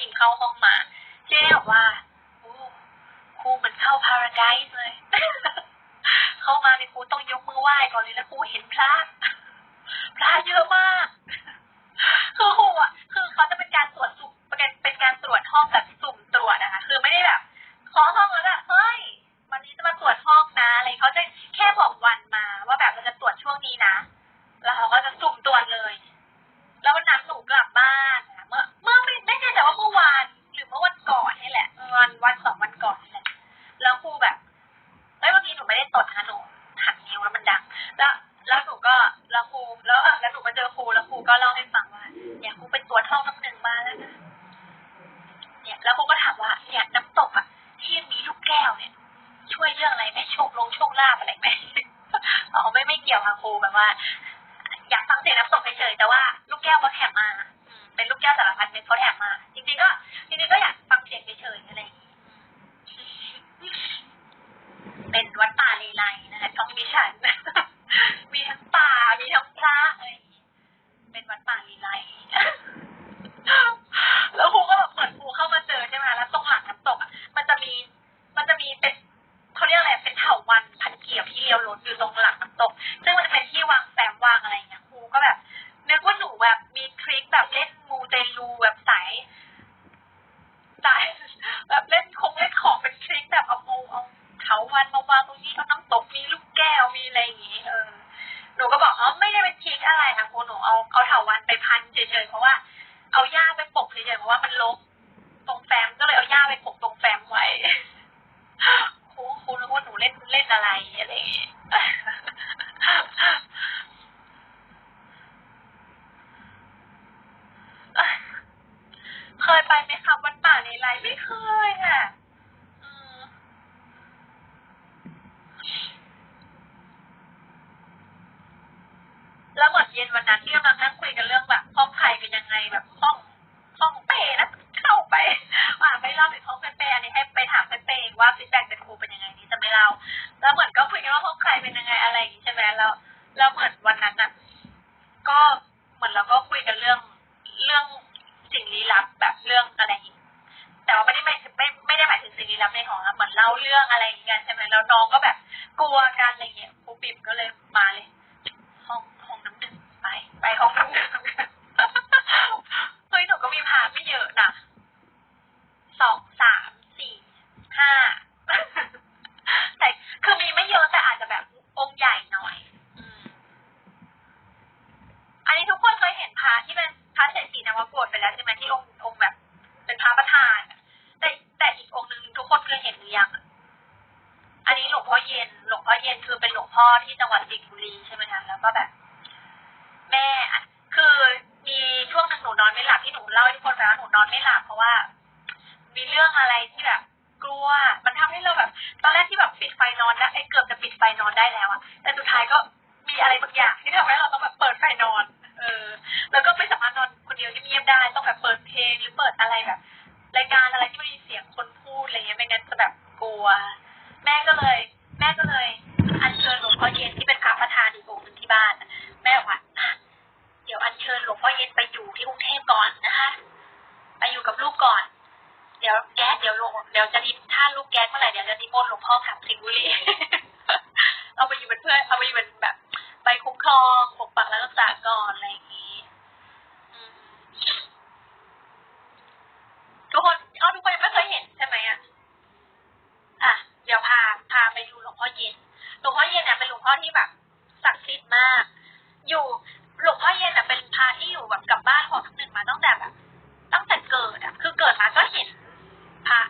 พิมพ์เข้าห้องมาที่เรีกว่าครูเหมือนเข้าพาราไดซ์เลย เข้ามาในครูต้องยกมือไหว้ก่อนเลยแล้วครูเห็นพระพระเยอะมากคือครูอะคือเขาจะเป็นการตรวจสุ่มเป็นการตรวจห้องแบบสุ่มตรวจนะคะ คือไม่ได้แบบขอห้องแล้ว เล่าให้ฟังว่า เนี่ยครูไปตรวจห้องน้ำหนึ่งมาแล้วนะเนี่ย แล้วครูก็ถามว่า เนี่ยน้ำตกอะที่มีลูกแก้วเนี่ย ช่วยเรื่องอะไรไหมโชคลงโชคลาภอะไรไหมอ๋อไม่ไม่เกี่ยวค่ะครูแบบว่า อยากฟังเสียงน้ำตกเฉยๆแต่ว่าลูกแก้วเขาแถมมาเป็นลูกแก้วสารพัดเป็นเขาแถมมา จริงๆก็จริงๆก็อยากฟังเสียงเฉยๆอะไรเป็นวัดป่าเลไลนะคะต้องมีฉัน วัดป่าเลไลันไปพันเฉยๆเพราะว่าเอาหญ้าไปปกเฉยๆเพราะว่ามันลกตรงแฟ้มก็เลยเอาหญ้าไปปกตรงแฟ้มไว้ครูครูนึกว่าหนูเล่นเล่นอะไรอะไรอย่างเงี้ยเคยไปไหมคะวัดป่าในไรไม่เคยค่ะแล้วหมือนเย็นวันนั้นที่กำลังนั่งคุยกัน เหมือนเรื่องอะไรอย่างเงี้ยใช่ไหมแล้วน้องก็แบบกลัวกันอะไรเงี้ยครูปิ่มก็เลยมาเลย ห้องห้องน้ำดื่มไป ไปห้องน้ำดื่มกัน เฮ้ยหนูก็มีพาไม่เยอะนะสองสามสี่ห้า แต่คือมีไม่เยอะแต่อาจจะแบบองค์ใหญ่หน่อย อืม อันนี้ทุกคนเคยเห็นพระที่เป็นพระเศรษฐีนวโกฏไปแล้วใช่ไหมที่องค์องค์แบบ เป็นพระประธานอะแต่แต่อีกองค์หนึ่งทุกคนเคยเห็นหรือยังอะอันนี้หลวงพ่อเย็น หลวง พ่อเย็นคือเป็นหลวงพ่อที่จังหวัดสิงห์บุรีใช่ไหมคะแล้วก็แบบ แม่คือมีช่วงหนึ่งหนูนอนไม่หลับที่หนูเล่าให้ทุกคนฟังว่าหนูนอนไม่หลับเพราะว่า มีเรื่องอะไรที่แบบ พ่อเย็นไปอยู่ที่กรุงเทพก่อนนะคะ ไปอยู่กับลูกก่อน เดี๋ยวแก๊สเดี๋ยวลงเดี๋ยวจะดิถ้าลูกแก๊สเมื่อไหร่เดี๋ยวจะนิมนหลวงพ่อกลับสิงห์บุรีเอาไปอยู่เป็นเพื่อนเอาไปอยู่เป็นแบบ ไปคุ้มครองปกปักและรักษาก่อนอะไรอย่างนี้ทุกคนเอาทุกคนยังไม่เคยเห็นใช่ไหมอะอะเดี๋ยวพาพาไปดูหลวงพ่อเย็นหลวงพ่อเย็นเนี่ยเป็นหลวงพ่อที่แบบศักดิ์สิทธิ์มาก อยู่ หลวงพ่อเย็นเนี่ยเป็นพระที่อยู่แบบกับบ้านของทั้งหนึ่งมาตั้งแต่แบบตั้งแต่เกิดอะ คือเกิดมาก็เห็นพระ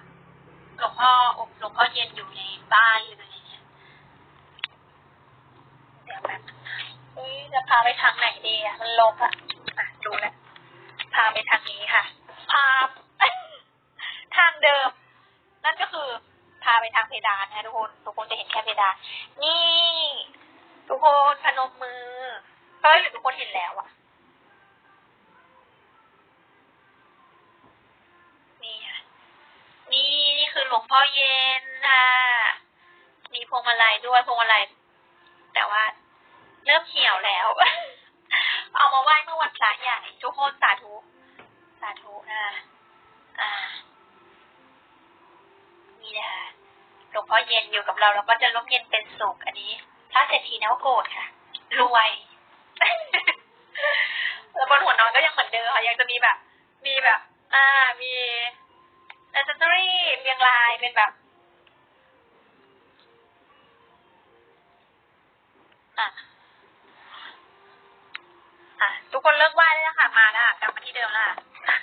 หลวงพ่อองค์หลวงพ่อเย็นอยู่ในบ้านเลยอย่างเงี้ยเดี๋ยวแบบเฮ้ยจะพาไปทางไหนดีอะมันลกอะอะดูแลพาไปทางนี้ค่ะ พาทางเดิม นั่นก็คือพาไปทางเพดานนะทุกคน ทุกคนจะเห็นแค่เพดาน นี่ ทุกคน เย็นค่ะ มีพวงมาลัยด้วยพวงมาลัยแต่ว่าเริ่มเหี่ยวแล้ว เอามาไหว้เมื่อวันพระใหญ่ทุกคนสาธุ สาธุอ่าอ่านี่นะคะหลวงพ่อเย็นอยู่กับเราเราก็จะร่มเย็นเป็นสุขอันนี้พระเศรษฐีนวโกฏค่ะ รวย แล้วบนหัวนอนก็ยังเหมือนเดิมค่ะยังจะมีแบบ มีแบบ อ่ามี แอคเซสซอรี่เรียงรายเป็นแบบอะอะทุกคนเลิกไหว้ได้แล้วค่ะ มาแล้วค่ะกลับมาที่เดิมแล้วค่ะ